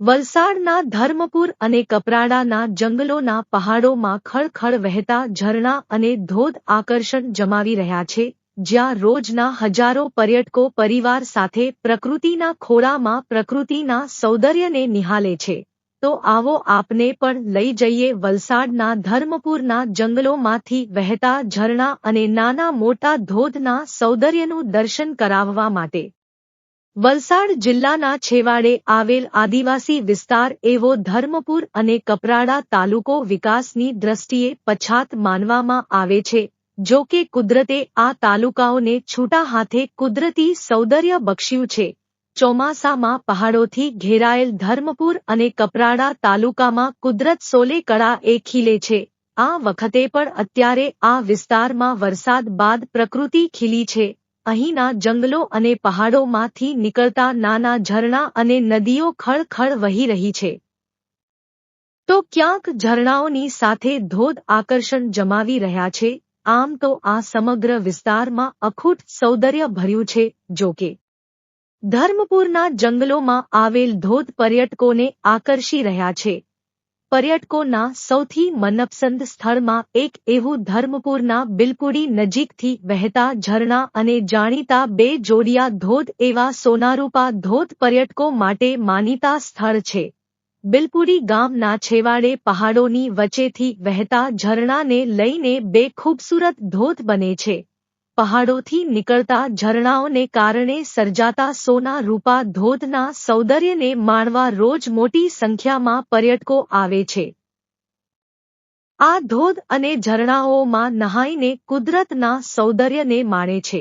વલસાડના ધર્મપુર અને કપરાડાના જંગલોના પહાડોમાં ખળખળ વહેતા ઝરણા અને ધોધ આકર્ષણ જમાવી રહ્યા છે, જ્યાં રોજના હજારો પર્યટકો પરિવાર સાથે પ્રકૃતિના ખોળામાં પ્રકૃતિના સૌંદર્યને નિહાળે છે. તો આવો આપને પણ લઈ જઈએ વલસાડના ધર્મપુરના જંગલોમાંથી વહેતા ઝરણા અને નાના મોટા ધોધના સૌંદર્યનું દર્શન કરાવવા માટે. વલસાડ જિલ્લાના છેવાડે આવેલ આદિવાસી વિસ્તાર એવો ધર્મપુર અને કપરાડા તાલુકો વિકાસની દ્રષ્ટિએ પછાત માનવામાં આવે છે, જો કે કુદરતે આ તાલુકાઓને છૂટા હાથે કુદરતી સૌંદર્ય બક્ષ્યું છે. ચોમાસામાં પહાડોથી ઘેરાયેલ ધર્મપુર અને કપરાડા તાલુકામાં કુદરત સોલે કળા એ ખીલે છે. આ વખતે પણ અત્યારે આ વિસ્તારમાં વરસાદ બાદ પ્રકૃતિ ખીલી છે. અહીંના જંગલો અને પહાડોમાંથી નીકળતા નાના ઝરણા અને નદીઓ ખળખળ વહી રહી છે. તો ક્યાંક ઝરણાઓની સાથે ધોધ આકર્ષણ જમાવી રહ્યા છે. આમ તો આ સમગ્ર વિસ્તારમાં અખૂટ સૌંદર્ય ભર્યું છે. જોકે ધર્મપુરના જંગલોમાં આવેલ ધોધ પર્યટકોને આકર્ષી રહ્યા છે. પર્યટકોના સૌથી મનપસંદ સ્થળમાં એક એવું ધર્મપુરના બિલપુડી નજીકથી વહેતા ઝરણા અને જાણીતા બે જોડિયા ધોધ એવા સોનારૂપા ધોધ પર્યટકો માટે માનીતા સ્થળ છે. બિલપુડી ગામના છેવાડે પહાડોની વચ્ચેથી વહેતા ઝરણાને લઈને બે ખૂબસૂરત ધોધ બને છે. પહાડોથી નીકળતા ઝરણાઓને કારણે સર્જાતા સોના રૂપા ધોધના સૌંદર્યને માણવા રોજ મોટી સંખ્યામાં પર્યટકો આવે છે. આ ધોધ અને ઝરણાઓમાં નહાઈને કુદરતના સૌંદર્યને માણે છે.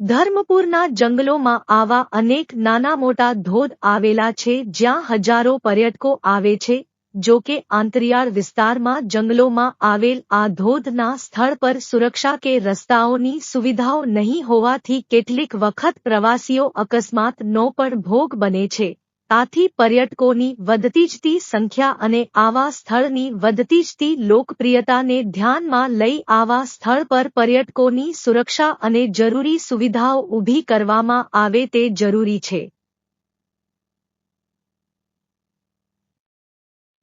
ધર્મપુરના જંગલોમાં આવા અનેક નાના મોટા ધોધ આવેલા છે જ્યાં હજારો પર્યટકો આવે છે જો કે આંતરિયાળ વિસ્તારમાં જંગલોમાં આવેલ આ ધોધના સ્થળ પર સુરક્ષા કે રસ્તાઓની સુવિધાઓ નહીં હોવાથી કેટલીક વખત પ્રવાસીઓ અકસ્માતનો પણ ભોગ બને છે. આથી પર્યટકોની વધતી જતી સંખ્યા અને આવા સ્થળની વધતી જતી લોકપ્રિયતાને ધ્યાનમાં લઈ આવા સ્થળ પર પર્યટકોની સુરક્ષા અને જરૂરી સુવિધાઓ ઊભી કરવામાં આવે તે જરૂરી છે.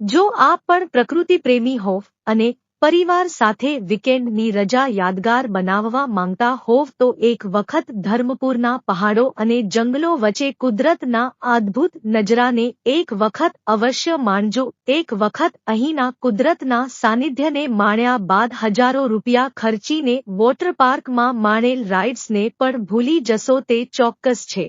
જો આપ પણ પ્રકૃતિ પ્રેમી હોવ અને પરિવાર સાથે વીકેન્ડની રજા યાદગાર બનાવવા માંગતા હોવ તો એક વખત ધર્મપુરના પહાડો અને જંગલો વચ્ચે કુદરતના અદ્ભુત નજરાને એક વખત અવશ્ય માણજો. એક વખત અહીંના કુદરતના સાનિધ્યને માણ્યા બાદ હજારો રૂપિયા ખર્ચીને વોટર પાર્કમાં માણેલ રાઇડ્સને પણ ભૂલી જશો તે ચોક્કસ છે.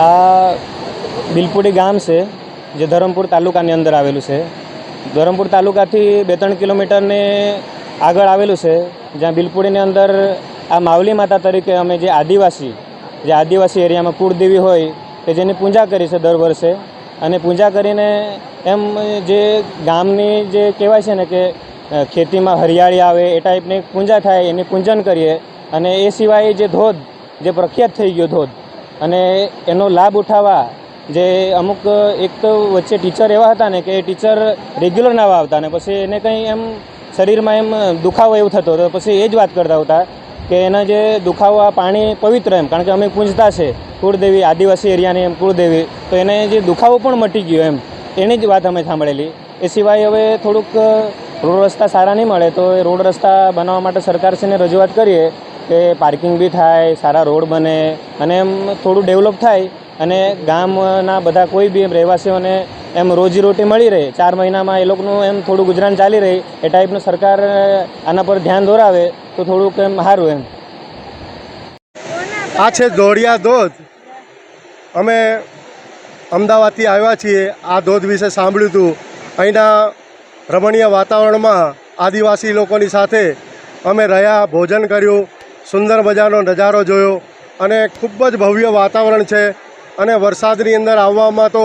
આ બિલપુડી ગામ છે, જે ધરમપુર તાલુકાની અંદર આવેલું છે. ધરમપુર તાલુકાથી બે ત્રણ કિલોમીટરને આગળ આવેલું છે, જ્યાં બિલપુડીની અંદર આ માવલી માતા તરીકે અમે જે આદિવાસી જે આદિવાસી એરિયામાં કુળદેવી હોય, કે જેની પૂજા કરી છે દર વર્ષે, અને પૂજા કરીને એમ જે ગામની જે કહેવાય છે ને કે ખેતીમાં હરિયાળી આવે, એ ટાઈપની પૂજા થાય, એની પૂજન કરીએ, અને એ સિવાય જે ધોધ, જે પ્રખ્યાત થઈ ગયો ધોધ અને એનો લાભ ઉઠાવવા જે અમુક એક તો વચ્ચે ટીચર એવા હતા ને કે ટીચર રેગ્યુલર ના આવતા ને પછી એને કંઈ એમ શરીરમાં એમ દુખાવો એવું થતો તો પછી એ જ વાત કરતા હતા કે એના જે દુખાવો આ પાણી પવિત્ર એમ, કારણ કે અમે પૂંજતા છે કુળદેવી, આદિવાસી એરિયાની એમ કુળદેવી, તો એને જે દુખાવો પણ મટી ગયો એમ, એની જ વાત અમે સાંભળેલી. એ સિવાય હવે થોડુંક રોડ રસ્તા સારા નહીં મળે તો એ રોડ રસ્તા બનાવવા માટે સરકારશ્રીને રજૂઆત કરીએ. કે પાર્કિંગ બી થાય, સારા રોડ બને અને એમ થોડું ડેવલપ થાય અને ગામના બધા કોઈ બી એમ રહેવાસીઓને એમ રોજીરોટી મળી રહે. ચાર મહિનામાં એ લોકોનું એમ થોડું ગુજરાન ચાલી રહે એ ટાઈપનું સરકાર આના પર ધ્યાન દોરાવે તો થોડુંક એમ સારું એમ. આ છે દોડિયા ધોધ. અમે અમદાવાદથી આવ્યા છીએ આ ધોધ વિશે સાંભળ્યું હતું. અહીંના રમણીય વાતાવરણમાં આદિવાસી લોકોની સાથે અમે રહ્યા, ભોજન કર્યું. સુંદર મજાનો નજારો જોયો અને ખૂબ જ ભવ્ય વાતાવરણ છે અને વરસાદની અંદર આવવામાં તો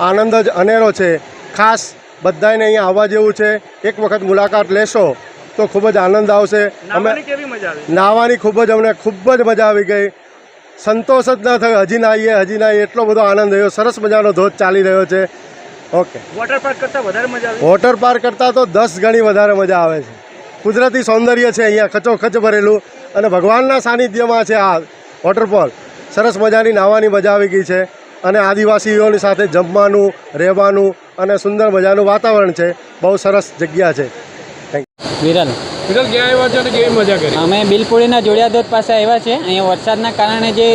આનંદ જ અનેરો છે. ખાસ બધાને અહીંયા આવવા જેવું છે. એક વખત મુલાકાત લેશો તો ખૂબ જ આનંદ આવશે. અમે નાહવાની ખૂબ જ અમને ખૂબ જ મજા આવી ગઈ. સંતોષ જ ન થયો. હજી નાહીએ હજી નાહીએ એટલો બધો આનંદ થયો સરસ મજાનો ધોધ ચાલી રહ્યો છે. ઓકે. વોટર પાર્ક કરતાં વધારે મજા આવે? વોટર પાર્ક કરતાં તો દસ ગણી વધારે મજા આવે છે. કુદરતી સૌંદર્ય છે અહીંયા ખચોખચ ભરેલું. અને ભગવાનના સાનિધ્યમાં છે આ વોટરફોલ સરસ મજાની નાહવાની મજા આવી ગઈ છે અને આદિવાસીઓની સાથે જમવાનું રહેવાનું અને સુંદર મજાનું વાતાવરણ છે. બહુ સરસ જગ્યા છે. વિરલ. વિરલ ક્યાં આવ્યા છે અને કેવી મજા કરી? અમે બિલપુરીના જોડિયા ધોધ પાસે આવ્યા છે અહીંયા વરસાદના કારણે જે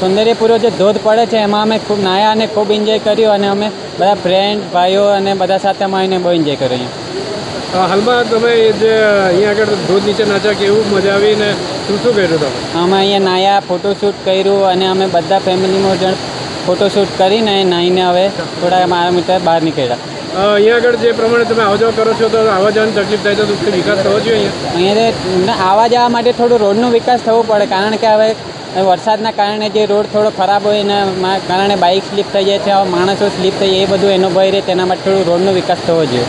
સૌંદર્યપૂર્વક જે ધોધ પડે છે એમાં અમે ખૂબ નાયા અને ખૂબ એન્જોય કર્યું અને અમે બધા ફ્રેન્ડ ભાઈઓ અને બધા સાથે મળીને બહુ એન્જોય કર્યો હાલમાં તમે જે અહીંયા આગળ ધોધ નીચે નાચ્યા કેવું મજા આવીને શું શું કર્યું તમે? અમે અહીંયા નાયા ફોટોશૂટ કર્યું અને અમે બધા ફેમિલીમાં જણ ફોટોશૂટ કરીને નાહીને હવે થોડા મારા મિત્ર બહાર નીકળ્યા. અહીંયા આગળ જે પ્રમાણે તમે આવવા કરો છો તો આવવા જવાની તકલીફ થાય તો વિકાસ થવો જોઈએ અહીંયા. અહીંયા આવવા જવા માટે થોડું રોડનો વિકાસ થવો પડે કારણ કે હવે વરસાદના કારણે જે રોડ થોડો ખરાબ હોય એના કારણે બાઇક સ્લીપ થઈ જાય છે માણસો સ્લીપ થઈ જાય એ બધું એનો ભય રહે તેના માટે થોડું રોડનો વિકાસ થવો જોઈએ.